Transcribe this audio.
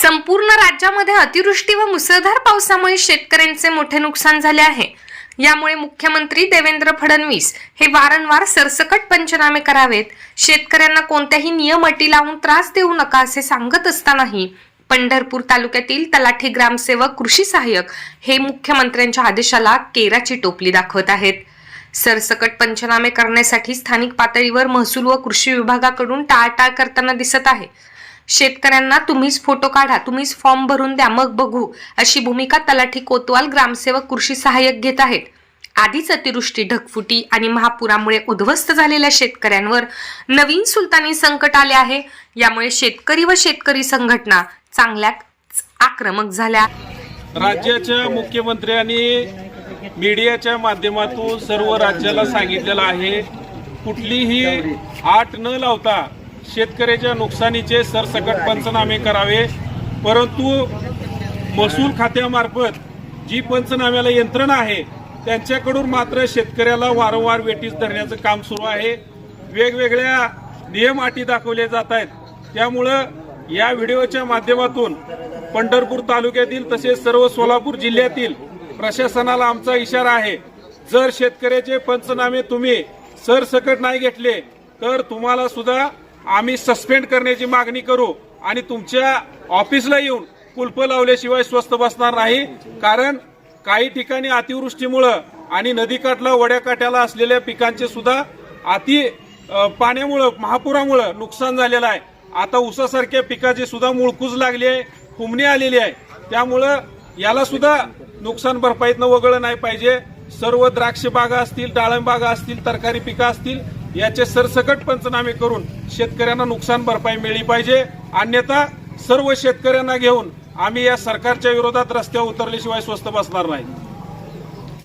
संपूर्ण राज्यामध्ये अतिवृष्टी व मुसळधार पावसामुळे शेतकऱ्यांचे मोठे नुकसान झाले आहे. यामुळे मुख्यमंत्री देवेंद्र फडणवीस हे वारंवार सरसकट पंचनामे करावेत. शेतकऱ्यांना कोणत्याही नियम अटी लावून त्रास देऊ नका असे सांगत असतानाही पंढरपूर तालुक्यातील तलाठी ग्रामसेवक कृषी सहाय्यक हे मुख्यमंत्र्यांच्या आदेशाला केराची टोपली दाखवत आहेत. सरसकट पंचनामे करण्यासाठी स्थानिक पातळीवर महसूल व कृषी विभागाकडून टाळटाळ करताना दिसत आहे. शेतकऱ्यांना तुम्हीच फोटो काढा तुम्हीच फॉर्म भरून द्या मग बघू. अशी भूमिका तलाठी कोतवाल ग्रामसेवक कृषी सहाय्यक घेत आहेत. आधीच अतिवृष्टी ढगफुटी आणि महापुरामुळे उद्ध्वस्त झालेल्या शेतकऱ्यांवर नवीन सुलतानी संकट आले आहे. यामुळे शेतकरी व शेतकरी संघटना चांगल्याच आक्रमक झाल्या. राज्याच्या मुख्यमंत्र्यांनी मीडियाच्या माध्यमातून सर्व राज्याला सांगितलेलं आहे कुठलीही आट न लावता शेतकऱ्याच्या नुकसानीचे सरसकट पंचनामे करावे परंतु महसूल खात्यामार्फत जी पंचनाम्याला यंत्रणा आहे त्यांच्याकडून मात्र शेतकऱ्याला वारंवार वेटीस धरण्याचं काम सुरू आहे. वेगवेगळ्या नियम अटी दाखवले जात आहेत. त्यामुळं या व्हिडिओच्या माध्यमातून पंढरपूर तालुक्यातील तसेच सर्व सोलापूर जिल्ह्यातील प्रशासनाला आमचा इशारा आहे जर शेतकऱ्याचे पंचनामे तुम्ही सरसकट नाही घेतले तर तुम्हाला सुद्धा आम्ही सस्पेंड करण्याची मागणी करू आणि तुमच्या ऑफिसला येऊन कुलप लावल्याशिवाय स्वस्त बसणार नाही. कारण काही ठिकाणी अतिवृष्टीमुळं आणि नदीकाठला वड्याकाठ्याला असलेल्या पिकांचे सुद्धा अति पाण्यामुळं महापुरामुळं नुकसान झालेलं आहे. आता ऊसासारख्या पिकाची सुद्धा मुळकूज लागली आहे फुमणी आलेली आहे. त्यामुळं याला सुद्धा नुकसान भरपाईतनं वगळलं नाही पाहिजे. सर्व द्राक्ष बागा असतील डाळिंब बागा असतील तरकारी पिकं असतील याचे सरसकट पंचनामे करून शेतकऱ्यांना नुकसान भरपाई मिळली पाहिजे. अन्यथा सर्व शेतकऱ्यांना घेऊन आम्ही या सरकारच्या विरोधात रस्त्यावर उतरल्याशिवाय स्वस्त बसणार नाही.